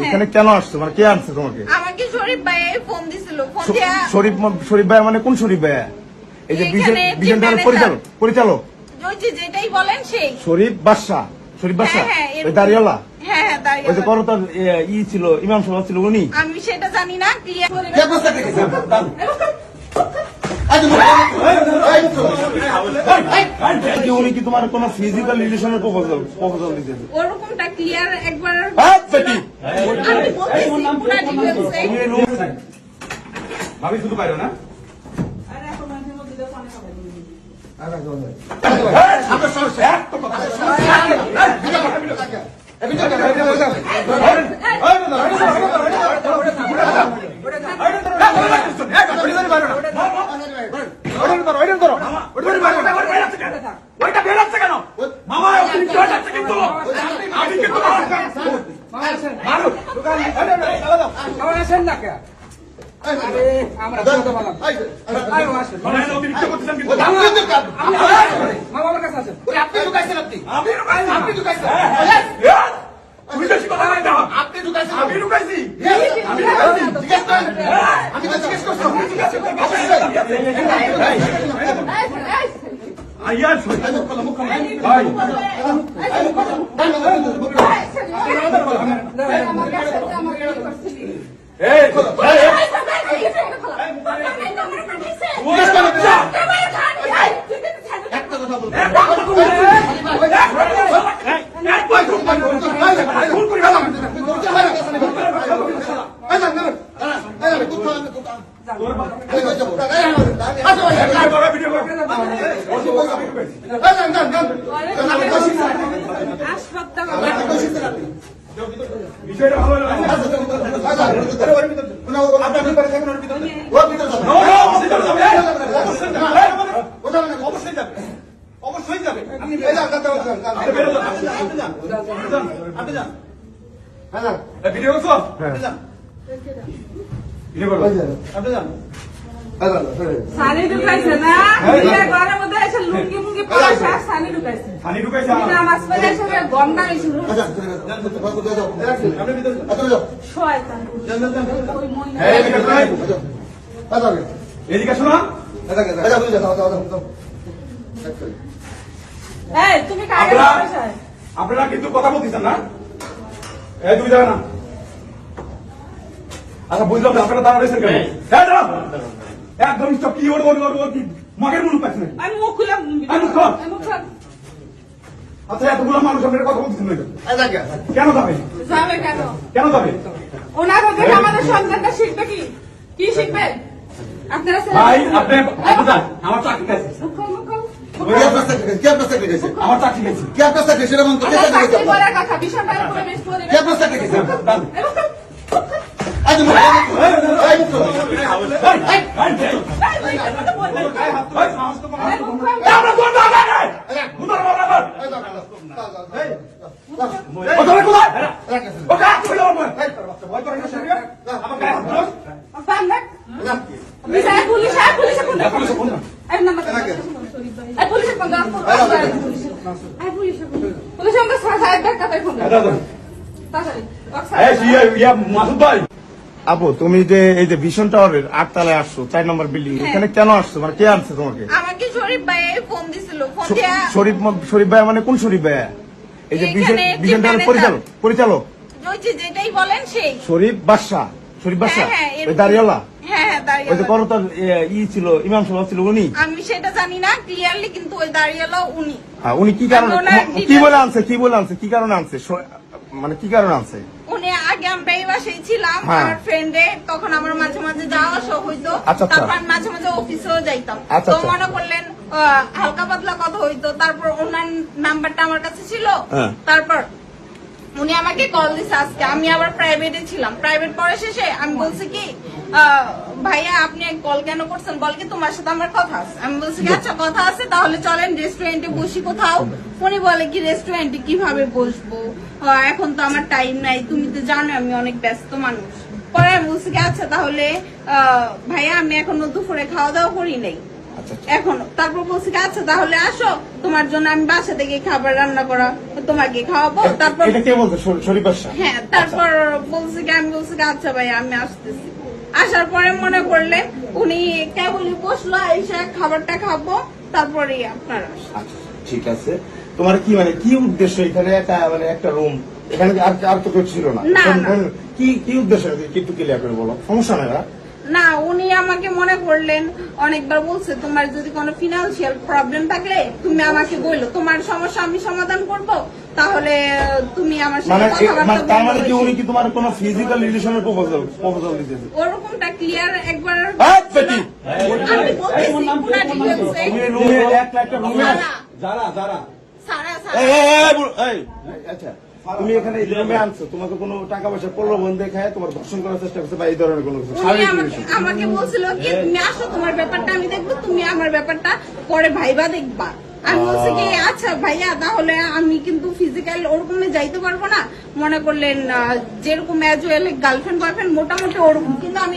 এখানে কেন আসছো? মানে কে আনছে তোমাকে? আমাকে শরীফ ভাই ফোন দিছিল। ফোন দিয়া শরীফ শরীফ ভাই মানে কোন শরীফ ভাই? এই যে বিজন বিজন পরিচালক পরিচালক। যেটাই বলেন সেই। শরীফ বাদশা শরীফ বাদশা হ্যাঁ ওই দাঁড়িয়ালা হ্যাঁ হ্যাঁ ওই যে করতার ই ছিল ইমাম সাহেব ছিল উনি আমি সেটা জানি না ক্লিয়ার কে প্রস্তাব রেখেছে আজ কি উনি কি তোমার কোন ফিজিক্যাল রিলেশনের প্রপোজাল প্রপোজাল ওরকমটা ক্লিয়ার একবার হ্যাঁ, বেটি। আমি বলতেছি পুরা ডিটেইলসে ভাবি শুধু পাইলো না কেন মামা তুমি চলে যাচ্ছে কিন্তু আমি কিন্তু মারো। মানে অতিরিক্ত করতেছেন কিন্তু আপনি ঢুকাইছেন আপনি আমি ঢুকাইছি। আপনি ঢুকাইছেন হ্যাঁ? তুমি বেশি কথা বলতে হবে। আপনি ঢুকাইছেন আমি ঢুকাইছি আমি ঢুকাইছি জিজ্ঞেস করেন আমি তো জিজ্ঞেস করছি আইয়া শুন। ভাই, এই, একটা কথা বলব এক ভাই, খুব ভাই, খুন করে গেলাম। এই, বড় ভিডিও করো। বিষয়টা ভালো অবশ্যই যাবে। অবশ্যই যাবে। আপনি যান। আপনি যান। এই, ভিডিও করছ? ভিডিও করো। আপনি যান। সানি ঢুকাইছে না ঘরের মধ্যে এসে লুঙ্গি ঢুকাইছে? পানি ঢুকাইছে। এসে শুরু শয়তান এদিকে শোনো। আপনারা কিন্তু কথা বলতেছেন না। এই তুমি যাবে না। আচ্ছা বুঝলাম আপনারা দাঁড়া রয়েছেন কেন? হ্যাঁ। একদম কি ওর ওর ওর কি? মগের মনে পাচ্ছেন না আমি মুখ খুলে এই মুখ খোল। মুখ খুলে আচ্ছা এতগুলো মানুষ আপনারা কথা বলতেছেন না কেন? কেন যাবে? যাবে কেন? কেন যাবে? ওনার দেখে আমাদের সন্তানটা শিখবে কি? কি শিখবে? আপনারা ভাই আপনি আমার চাকরি মুখ মুখ আমার চাকরি গেছে আমরা চাকরি করার কথা বিষয়টার উপরে বেশ করে যান। এই, এই, এই, এই, এই, সাহস তো কম। এই, আমরা দৌড় দাও, এই, এই, উত্তর বল, বল। ও যাবে কোথায়? ও কাজ করে যাব মই। ভয় করে না, সরকার? আমার গায়ে হাত ধরো। পুলিশ আয় পুলিশ আয় পুলিশে ফোন দাও। পুলিশে ফোন দাও। এই নাম্বার দাও। এই পুলিশে ফোন দাও। এই পুলিশে ফোন দাও। পুলিশে আমাকে সাহেব ব্যাগ কাটাই ফোন দাও। দাও, দাও। তাড়াতাড়ি। এই, ইয়া, ইয়া, মাসুদ ভাই আপু তুমি যে এই যে ভীষণ টাওয়ারের আটতলায় আসছো চার নম্বর বিল্ডিং এখানে কেন আসছো? মানে কে আনছে তোমাকে? আমাকে শরীফ ভাই ফোন দিছিল। ফোন দিয়া শরীফ ম- শরীফ ভাই মানে কোন শরীফ ভাই? এই যে টাওয়ারের পরিচালক পরিচালক। যেটাই বলেন সেই। শরীফ বাদশা শরীফ বাদশা হ্যাঁ হ্যাঁ ওই দাঁড়িয়ালা হ্যাঁ হ্যাঁ ওই যে করতার ই ছিল ইমাম সাহেব ছিল উনি? আমি সেটা জানি না ক্লিয়ারলি কিন্তু ওই দাঁড়িয়েলো উনি। হ্যাঁ, উনি কি কারণে কি বলে আনছে কি বলে আনছে কি কারণে আনছে? মানে কি কারণে আনছে? উনি আগে আমরা এই বাসায় ছিলাম হ্যাঁ। আমার ফ্রেন্ডে তখন আমার মাঝে মাঝে যাওয়া আসা হইতো। আচ্ছা, আচ্ছা। তারপর মাঝে মাঝে অফিসেও যাইতাম। আচ্ছা, তো। মনে করলেন হালকা পাতলা কথা হইতো। তারপর ওনার নাম্বারটা আমার কাছে ছিল। হ্যাঁ। তারপর উনি আমাকে কল দিছে আজকে। আমি আবার প্রাইভেটে ছিলাম। প্রাইভেট পরে শেষে আমি বলছি কি ভাইয়া আপনি কল কেন করছেন? বল কি তোমার সাথে আমার কথা আছে। আমি বলছি কি আচ্ছা কথা আছে তাহলে চলেন রেস্টুরেন্টে বসি কোথাও। উনি বলে কি রেস্টুরেন্টে কীভাবে বসবো? এখন তো আমার টাইম নাই তুমি তো জানো আমি অনেক ব্যস্ত মানুষ। পরে আমি বলছি কি, আচ্ছা তাহলে ভাইয়া আমি এখনও দুপুরে খাওয়া দাওয়া করি নাই। এখন তারপর বলছি আচ্ছা তাহলে আসো। তোমার জন্য আমি বাসা থেকে খাবার রান্না করা তোমাকে খাওয়াবো। তারপর? হ্যাঁ তারপর বলছি আমি বলছি আচ্ছা ভাই আমি আসতেছি। আসার পরে মনে করলেন উনি কেবলই বসল এসে খাবারটা খাব তারপরে আপনার আচ্ছা ঠিক আছে। তোমার কি মানে কি উদ্দেশ্য এখানে? একটা মানে একটা রুম এখানে আর আর তো কেউ ছিল না। না, না। কি কি উদ্দেশ্য? একটু ক্লিয়ার করে বলো। সমস্যা নাই না উনি আমাকে মনে করলেন অনেকবার বলছে তোমার যদি কোনো ফিনান্সিয়াল প্রবলেম থাকলে তুমি আমাকে বলল তোমার সমস্যা আমি সমাধান করব তাহলে তুমি আমার মানে সাথে মানে কথাবার্তা তার মানে কি উনি কি তোমার কোনো ফিজিক্যাল রিলেশনের প্রপোজাল প্রপোজাল দিতেছে ওরকমটা ক্লিয়ার একবার আমি বলতেছি পুরা ডিটেইলস তুমি রুমে এক লাখ রুমে যারা যারা সারা সারা এই, এই, আচ্ছা তুমি এখানে রুমে আনছো তোমাকে কোনো টাকা পয়সা প্রলোভন দেখায় তোমার ধর্ষণ করার চেষ্টা করছে বা এই ধরনের কোনো কিছু। আমাকে বলছিল কি তুমি আসো তোমার ব্যাপারটা আমি দেখব তুমি আমার ব্যাপারটা পরে ভাইবা দেখবা। আমি বলছি কি আচ্ছা ভাইয়া তাহলে আমি কিন্তু ফিজিক্যাল ওরকম যাইতে পারব না। মনে করলেন আহ, যেরকম অ্যাজ ওয়েল গার্লফ্রেন্ড বয়ফ্রেন্ড মোটামুটি ওরকম। কিন্তু আমি